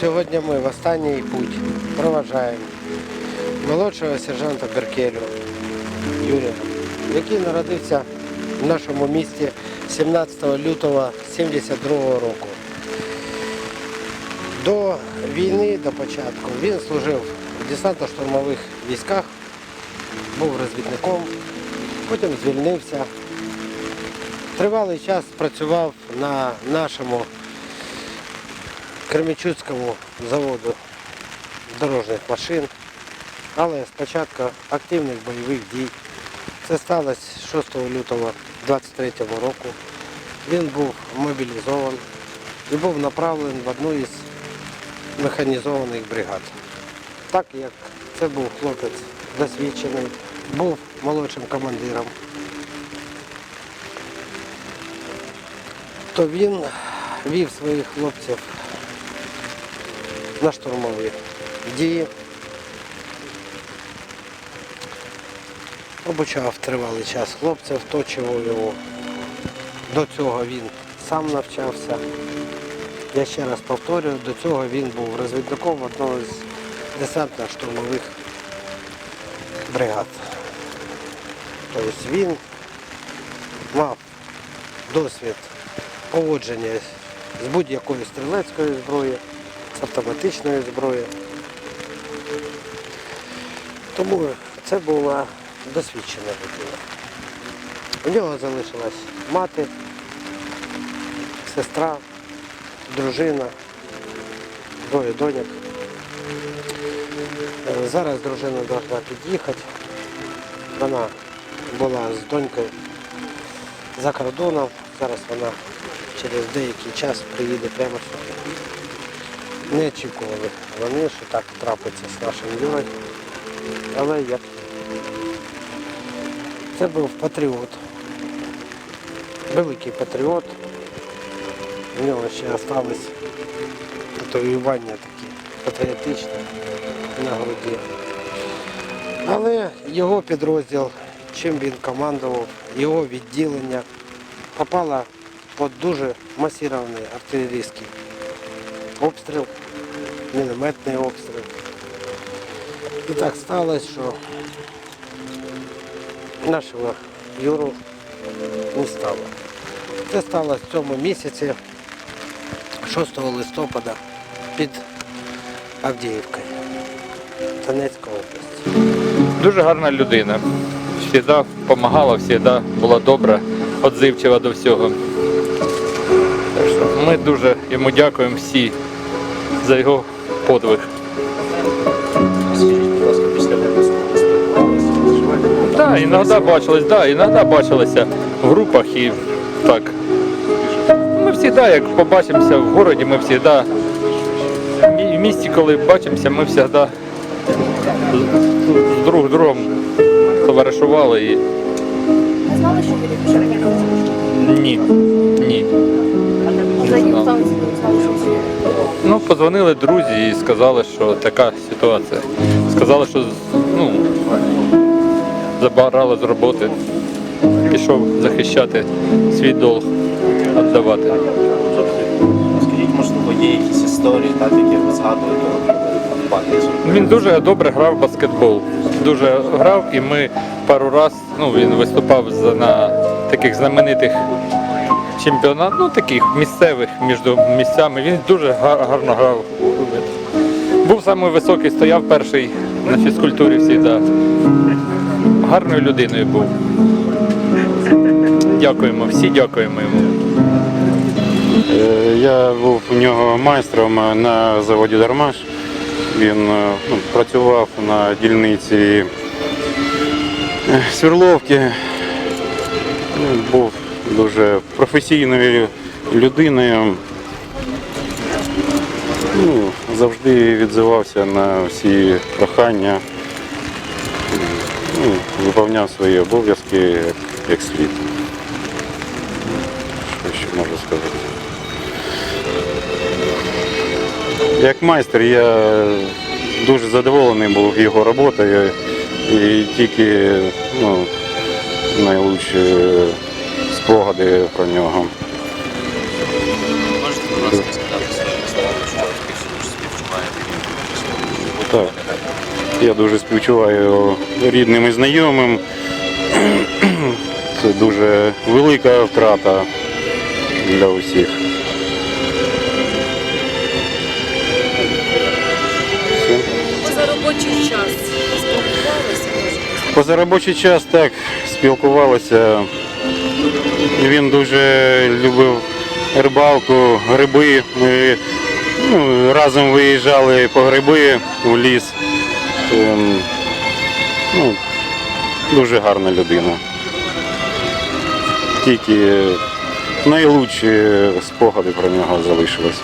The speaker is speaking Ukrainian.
Сьогодні ми в останній путь проважаємо молодшого сержанта Беркелю Юрія, який народився в нашому місті 17 лютого 72 року. До війни, до початку, він служив в десантно-штурмових військах, був розвідником, потім звільнився. Тривалий час працював на нашому Кременчуцькому заводу дорожніх машин, але спочатку активних бойових дій. Це сталося 6 лютого 23 року. Він був мобілізований і був направлений в одну із механізованих бригад. Так як це був хлопець досвідчений, був молодшим командиром, то він вів своїх хлопців на штурмові дії. Обучав тривалий час хлопців, точував його. До цього він сам навчався. Я ще раз повторюю, до цього він був розвідником одного з десантно-штурмових бригад. Тобто він мав досвід поводження з будь-якою стрілецькою зброєю, автоматичної зброї. Тому це була досвідчена людина. У нього залишилась мати, сестра, дружина, двоє доньок. Е, Зараз дружина повинна під'їхати. Вона була з донькою за кордоном. Зараз вона через деякий час приїде прямо сюди. Не очікували вони, що так трапиться з нашим Юрою. Але як це був патріот. Великий патріот. У нього ще залишилось татуювання такі патріотичні на груді. Але його підрозділ, чим він командував, його відділення попало під дуже масирований артилерійський обстріл, мінометний обстріл. І так сталося, що нашого Юру не стало. Це сталося в цьому місяці, 6 листопада, під Авдіївкою, Донецька область. Дуже гарна людина. Завжди допомагала, завжди була добра, відзивчива до всього. Так що ми дуже йому дякуємо всі за його подвиг. Скажіть, будь ласка, після випуску ви спілкувалися? Так, іноді бачились, да, іноді бачилися в групах і так. Ми завжди, як побачимося в городі, ми завжди в місті, коли бачимося, ми завжди з друг другом товаришували і Ви знали, що Юрій пішов ні, ні. Яким знали? Ну, подзвонили друзі і сказали, що така ситуація. Сказали, що ну, забрали з роботи, пішов захищати свій долг, віддавати. Скажіть, можливо, є якісь історії, так, які ви згадуєте? Він дуже добре грав в баскетбол. Дуже грав, і ми пару раз, ну він виступав на таких знаменитих чемпіонатах, ну таких місцевих між місцями. Він дуже гарно грав. Був самий високий, стояв перший на фізкультурі завжди. Гарною людиною був. Дякуємо, всі дякуємо йому. Е, Я був у нього майстром на заводі Дармаш. Він е, ну, працював на дільниці е, Сверловки. Ну, Був дуже професійною людиною. Ну, завжди відзивався на всі прохання, ну, виповняв свої обов'язки як, як слід. Що ще можу сказати? Як майстер я дуже задоволений був його роботою і тільки ну, найлучші спогади про нього. Можете, будь ласка, сказати свої слова, що ви співчуваєте? Так. Я дуже співчуваю рідним і знайомим. Це дуже велика втрата для усіх. Все. За робочий час спілкувалися, може? Позаробочий час так спілкувалися. Він дуже любив рибалку, гриби. Ми ну, разом виїжджали по гриби в ліс. Ну, дуже гарна людина. Тільки найкращі спогади про нього залишились.